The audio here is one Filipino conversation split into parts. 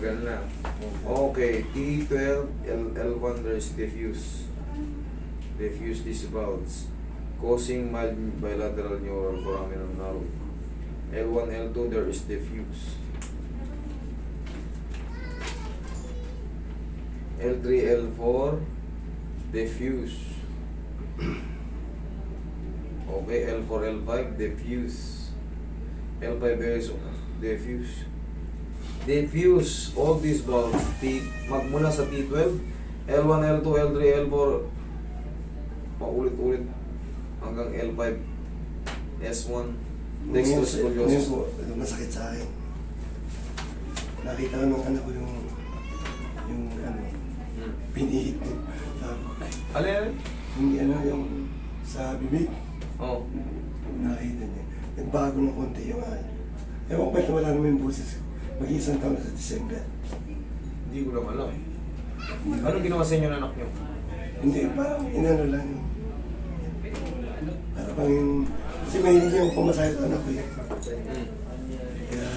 Tinagal na. Okay, T12, L, L1, there's diffuse. Diffuse disc valves. Causing mild bilateral neural foraminal narrow. L1, L2, there is diffuse. L3, L4, diffuse. Okay, L4, L5, diffuse. L5 is diffuse. Diffuse all these valves, T, magmula sa T12, L1, L2, L3, L4, paulit-ulit hanggang L5, S1, dextrose Ngayon scoliosis. po, ano, masakit sa akin. Nakita ko nung anak ko yung, yung ano, Hmm. pinihit ko, "Ay, Alin? yung ano, yung sa bibig, Oh. nakita niya. Nagbago ng konti yung akin. Ewan ko ba't wala naman yung boses ko. Mag-iisang taon na sa December. Hindi ko lang alam eh. Anong ginawa sa inyo ng anak nyo? Hindi, parang inano lang. Parang pang yung... Kasi mahilig yung pumasakit ang anak ko yun. Hmm. Kaya,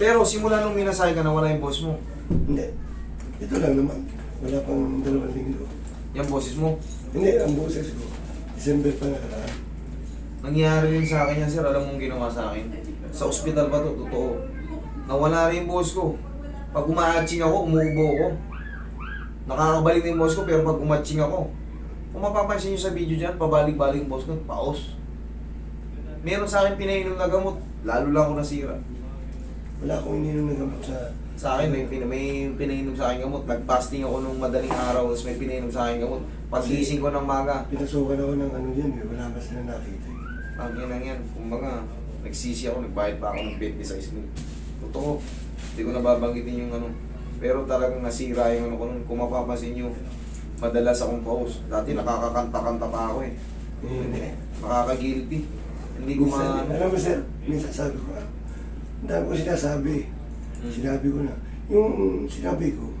Pero simula nung minasay ka, nawala yung boss mo. hindi. Ito lang naman. Wala pang dalawang linggo. Yung boses mo. Hindi, ang boses ko. December pa nakaraan. Nangyari rin sa akin yan, sir. Alam mong ginawa sa akin. Sa ospital pa to, totoo. Nawala rin yung boss ko. Pag umaaching ako, umuubo ako. Nakakabalik na yung boss ko, pero pag umatching ako, kung mapapansin nyo sa video dyan, pabalik-balik yung boss ko, paos. Meron sa akin pinainom na gamot, lalo lang ako nasira. Wala akong ininom na gamot sa... Sa akin, may, pina, may pinainom sa akin gamot. Nag-fasting ako nung madaling araw, tapos may pinainom sa akin gamot. Pagising ko ng maga, Pinasukan ako ng ano yan, eh. wala pa sila nakita. eh. ang yan yan. Kumbaga, nagsisi ako, nagbayad pa ako ng 26 mil. Totoo, hindi ko nababanggitin yung ano. Pero talagang nasira yung ano ko nun. Kung mapapansin nyo, madalas akong pause. Dati nakakakanta-kanta pa ako eh. Hindi. Nakaka-guilty. Hindi ko ma... alam mo sir, minsan sabi ko, ang dami ko sinasabi. Hmm. Sinabi ko na. Yung sinabi ko,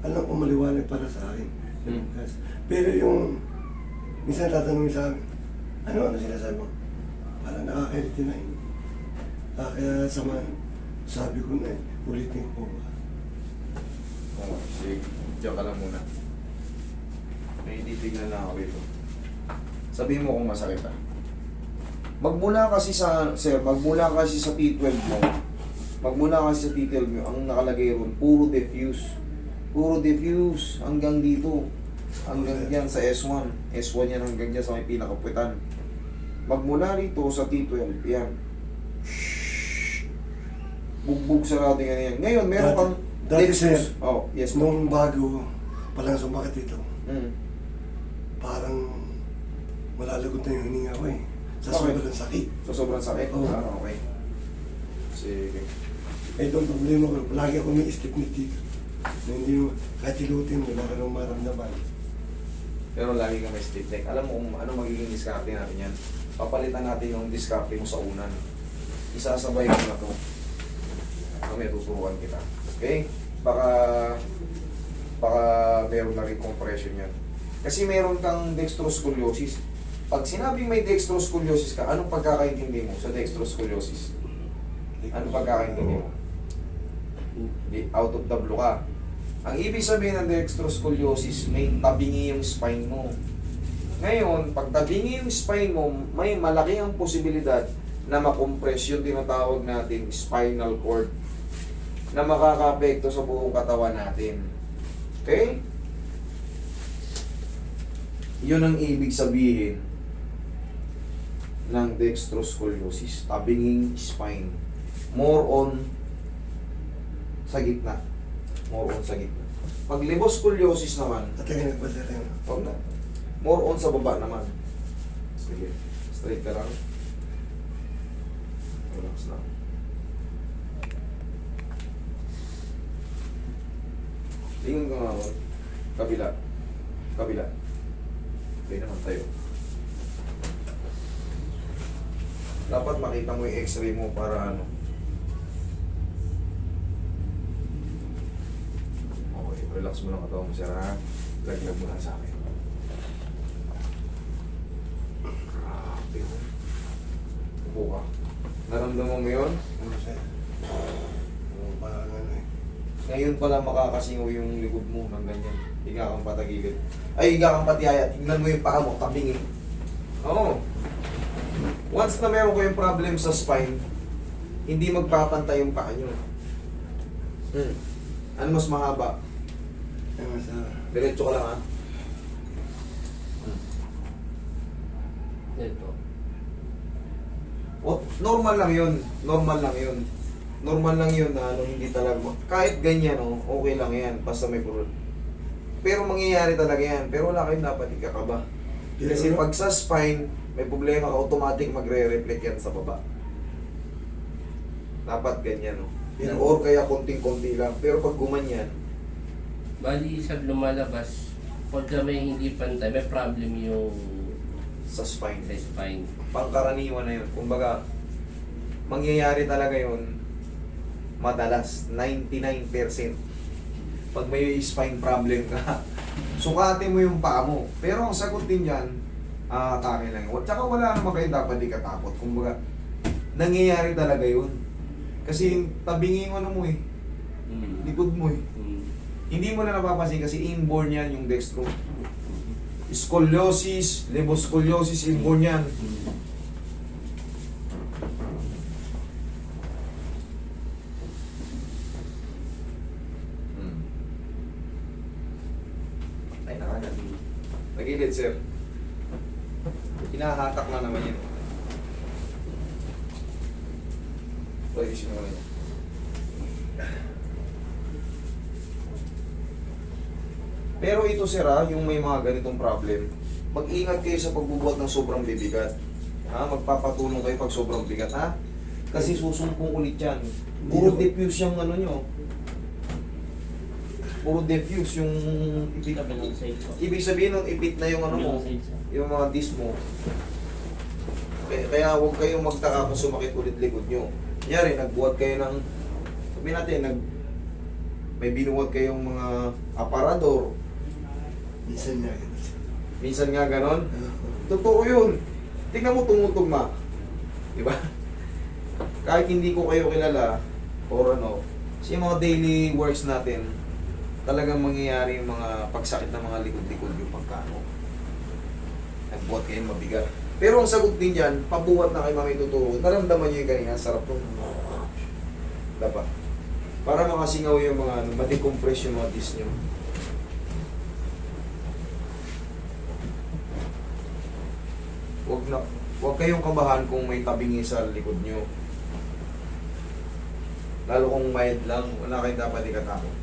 alam ko maliwanag para sa akin. Hmm. Pero yung, minsan tatanungin sa akin, ano, ano sinasabi mo? Parang nakakairiti na yun. Ah, kaya sama, sabi ko na, eh, ulitin ko ba? Oh, sige, diyan ka lang muna. May titignan lang ako ito. Sabihin mo kung masakit ah. Magmula kasi sa, sir, magmula kasi sa T12 mo, magmula kasi sa T12 mo, ang nakalagay ron, puro diffuse. Puro diffuse hanggang dito. Hanggang dyan sa S1. S1 yan hanggang dyan sa may pinakaputan. Magmula rito sa T12, yan. Bugbog sarado yan yan. Ngayon, meron Dati- kang dati, sir, Oh, yes, ma'am. Nung bago, palang sumakit ito, Mm. parang malalagot na yung hininga ko eh. Sa Okay. sobrang sakit. So, sobrang sakit? Oo. Ah, okay. Sige. Ito ang problema ko. Lagi ako may stiff neck dito. Na hindi mo, kahit ilutin mo, wala ka nang maramdaman. Pero lagi ka may stiff neck. Alam mo kung ano magiging diskarte natin yan? Papalitan natin yung diskarte mo sa unan. Isasabay mo na to. Kami tuturuan kita. Okay? Baka baka meron na rin compression yan. Kasi meron kang dextroscoliosis. Pag sinabing may dextroscoliosis ka, anong pagkakaintindi mo sa dextroscoliosis? Anong pagkakaintindi mo? Di- out of the blue ka. Ang ibig sabihin ng dextroscoliosis, may tabingi yung spine mo. Ngayon, pag tabingi yung spine mo, may malaki ang posibilidad na makompress yung tinatawag natin spinal cord na makaka-apekto sa buong katawan natin. Okay? Yun ang ibig sabihin ng dextroscoliosis, tabinging spine. More on sa gitna. More on sa gitna. Pag liboscoliosis naman. Huwag na. More on sa baba naman. Sige. Straight ka lang. Relax lang. Tingin ka nga ako. Kabila. Kabila. Okay naman tayo. Dapat makita mo yung x-ray mo para ano. Okay, relax mo lang katawan mo sir ha. Laglag mo lang sa akin. Grabe. Upo ka. Naramdaman mo yun? Ano sa'yo? Ano, parang ano eh. Ngayon pala makakasingaw yung likod mo ng ganyan. Higa kang patagilid. Ay, higa kang patiyaya. Tingnan mo yung paa mo, tabingi. Oo. Once na meron kayong problem sa spine, hindi magpapantay yung paa nyo. Hmm. Ano mas mahaba? Diretso ka lang ha. Ito. O, normal lang yun. Normal lang yun. Normal lang yun na ano, hindi talaga. Kahit ganyan, oh, okay lang yan. Basta may problem. Pero mangyayari talaga yan. Pero wala kayong dapat ikakaba. Kasi pag sa spine, may problema ka, automatic magre-reflect yan sa baba. Dapat ganyan, no? Yeah. Or kaya konting-konti lang. Pero pag gumanyan, Bali, sa lumalabas, pagka may hindi pantay, may problem yung sa spine. sa spine. Pangkaraniwan na yun. Kumbaga, mangyayari talaga yun madalas, 99%. Pag may spine problem ka, sukatin mo yung paa mo. Pero ang sagot din yan, ah, atake lang. yun. Tsaka wala naman kayo dapat di katakot. Kumbaga, nangyayari talaga yun. Kasi tabingi mo ano mo eh, Mm. likod mo eh. Mm. Hindi mo na napapansin kasi inborn yan yung dextro. Scoliosis, levoscoliosis, inborn yan. Mm. Hmm. Ay, nakagat. Nagilid, sir. Hinahatak na naman yun. Pwede siya naman yun. Pero ito sir ha, yung may mga ganitong problem, mag-ingat kayo sa pagbubuhat ng sobrang bibigat. Ha? Magpapatulong kayo pag sobrang bigat ha? Kasi susumpong ulit yan. Puro diffuse yung ano nyo. Puro diffuse yung ipit. Ibig sabihin nun, ipit na yung ano mo, yung mga disc mo. Kaya, kaya huwag kayong magtaka kung sumakit ulit likod nyo. Kunyari, nagbuhat kayo ng, sabihin natin, nag, may binuhat kayong mga aparador. Minsan niya. ganun. Minsan nga ganon. Totoo yun. Tingnan mo tumutugma. Di ba? Kahit hindi ko kayo kilala, or ano, sa yung mga daily works natin, talagang mangyayari yung mga pagsakit ng mga likod-likod yung pagkano. Nagbuhat kayo mabigat. Pero ang sagot din dyan, pabuhat na kayo mamay tuturo. Naramdaman nyo yung kanina, sarap nung dapat. Para makasingaw yung mga ano, ma-decompress yung mga disc nyo. Huwag na, huwag kayong kabahan kung may tabingi sa likod nyo. Lalo kung mild lang, wala kayong dapat ikatakot.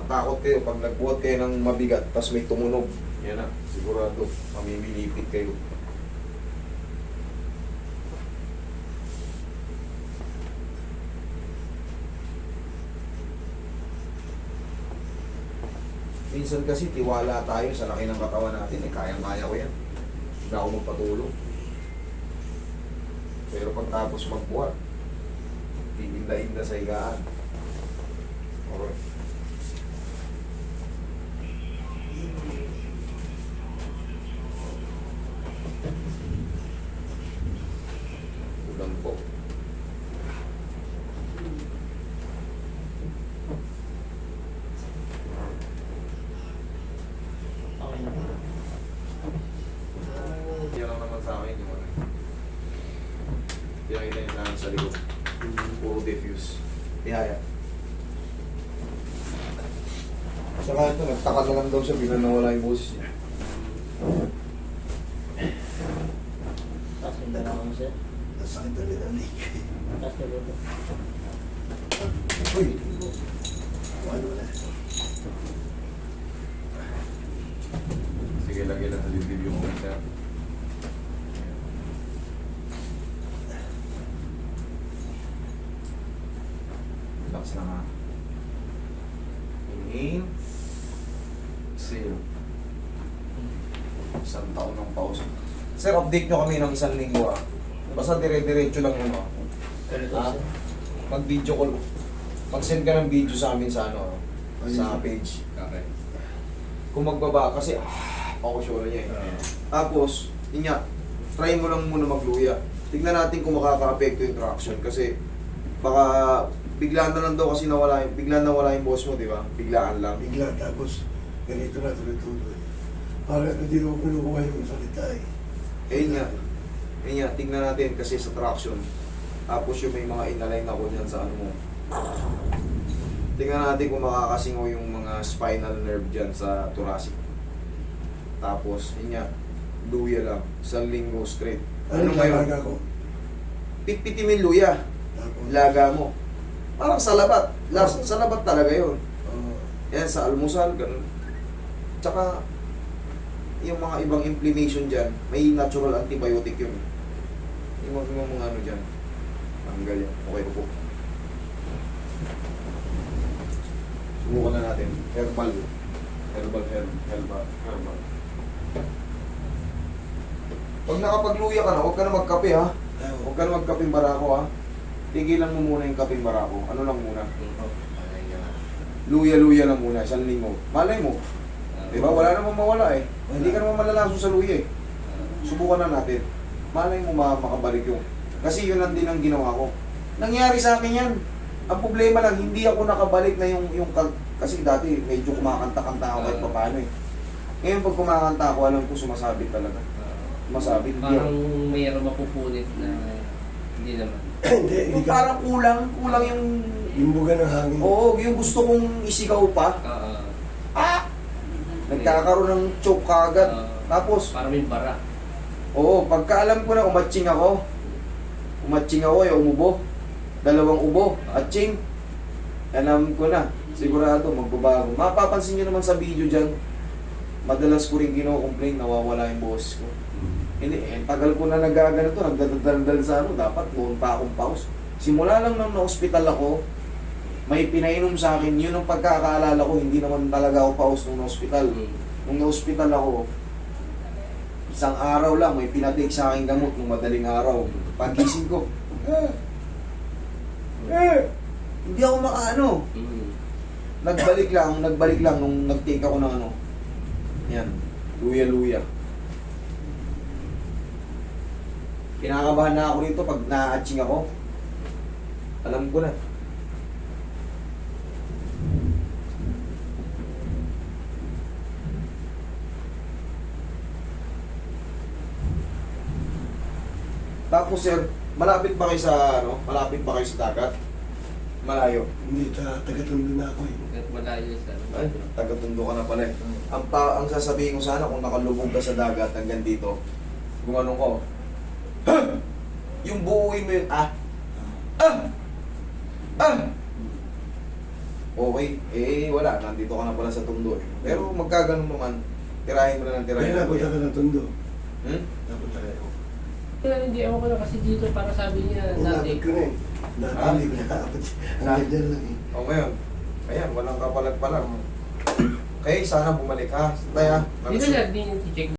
Matakot kayo pag nagbuhat kayo ng mabigat, tapos may tumunog. Yan na, sigurado, mamimilipit kayo. Minsan kasi tiwala tayo sa laki ng katawan natin, eh kayang-kaya ko yan. Hindi ako magpatulong. Pero pagtapos magbuhat, titinda-inda sa higaan. Alright. Ulan po. Okay na. Yan lang naman sa akin yung ano. Pinakita niya lang sa likod. Puro diffuse. Tihaya. Saka ito, nagtaka na lang daw siya, bigla nawala yung boses niya. Tapos yung dalawa mo sir. Nasakit ulit ang leg. Tapos yung dalawa. Uy! Ano na. Sige, lagay lang sa dibdib yung mga siya. Relax lang ha. Inhale. Exhale. Isang taon ng pause. Sir, update nyo kami ng isang linggo ah. Basta dire-diretso lang yun ah. Ah, mag-video call. Mag-send ka ng video sa amin sa ano, sa page. Okay. Kung magbaba, kasi ah, pakusyonan niya eh. Ah. Tapos, nga, try mo lang muna magluya. Tignan natin kung makaka-apekto yung traction kasi baka bigla na lang daw kasi nawala yung, bigla nawala yung boss mo, di ba? Biglaan lang. Bigla tapos ganito na tuloy-tuloy. Parang hindi ko kinukuha yung salita eh. Eh nga, eh nga, tignan natin kasi sa traction. Tapos yung may mga inalign ako dyan sa ano mo. Tingnan natin kung makakasingaw yung mga spinal nerve dyan sa thoracic. Tapos, yun nga, luya lang. Isang linggo straight. Ano Ano ngayon? talaga ko? Pitpitin mo yung luya. Laga mo. Parang sa labat. Last, sa labat talaga yun. oh, Yan, sa almusal, ganun. Tsaka, yung mga ibang inflammation dyan, may natural antibiotic yun. Yung mga, yung mga ano dyan. Tanggal yan. Okay po. Subukan na natin. Herbal. Herbal, herbal, herbal, herbal. Pag nakapagluya ka na, huwag ka na magkape ha. Huwag ka na magkaping barako ha. Tigilan mo muna yung kaping barako. Ano lang muna? Luya-luya lang muna, isang linggo. Malay mo, Di ba? Wala namang mawala eh. Hindi ka naman malalaso sa luya eh. Subukan na natin. Malay mo ma makabalik yung... Kasi yun lang din ang ginawa ko. Nangyari sa akin yan. Ang problema lang, hindi ako nakabalik na yung... yung kag- kasi dati medyo kumakanta-kanta ako kahit Ah. paano eh. Ngayon pag kumakanta ako, alam ko sumasabit talaga. Sumasabit. Parang mayroong mapupunit na hindi naman. hindi, hindi Yung ka. parang kulang, kulang yung... Yung buga ng hangin. Oo, yung gusto kong isigaw pa. Oo. Ah! Nagkakaroon ng choke kagad. Oo. Tapos, parang may bara. Oo, pagka alam ko na umatching ako, umatching ako, yung umubo, dalawang ubo, atching, alam ko na, sigurado magbabago. Mapapansin nyo naman sa video dyan, madalas ko rin kino-complain, nawawala yung boses ko. Hindi, eh, tagal ko na nagaganito, nagdadaldal sa ano, dapat pa akong pause. Simula lang nung na-hospital ako, may pinainom sa akin, yun ang pagkakaalala ko, hindi naman talaga ako pause nung na-hospital. Mm. Nung na-hospital ako, isang araw lang, may pinatik sa akin gamot nung madaling araw. Pagising ko, eh, eh, hindi ako makaano. Mm. Nagbalik lang, nagbalik lang nung nag-take ako ng ano. Yan, luya-luya. Kinakabahan na ako rito pag na-atching ako. Alam ko na. Tapos sir, malapit ba kayo sa ano? Malapit ba kayo sa dagat? Malayo. Hindi, ta taga-tundo na ako eh. Malayo sa Ay, taga-tundo ka na pala eh. Ang, pa, ang sasabihin ko sana kung nakalubog ka sa dagat hanggang dito, kung anong ko, yung buuin mo yun, ah, ah, ah, okay, eh wala, nandito ka na pala sa tundo eh. Pero magkaganon naman, tirahin mo na ng tirahin. Kaya napunta ka ng tundo. Hmm? Napunta ka. Kaya hindi ako na kasi dito para sabi niya dati. ko na eh. Dati hindi ko. Ang Ah? ganyan lang eh. O ngayon, ayan, walang kapalag pa lang. Kaya sana bumalik ha. Taya, Dito sir, di check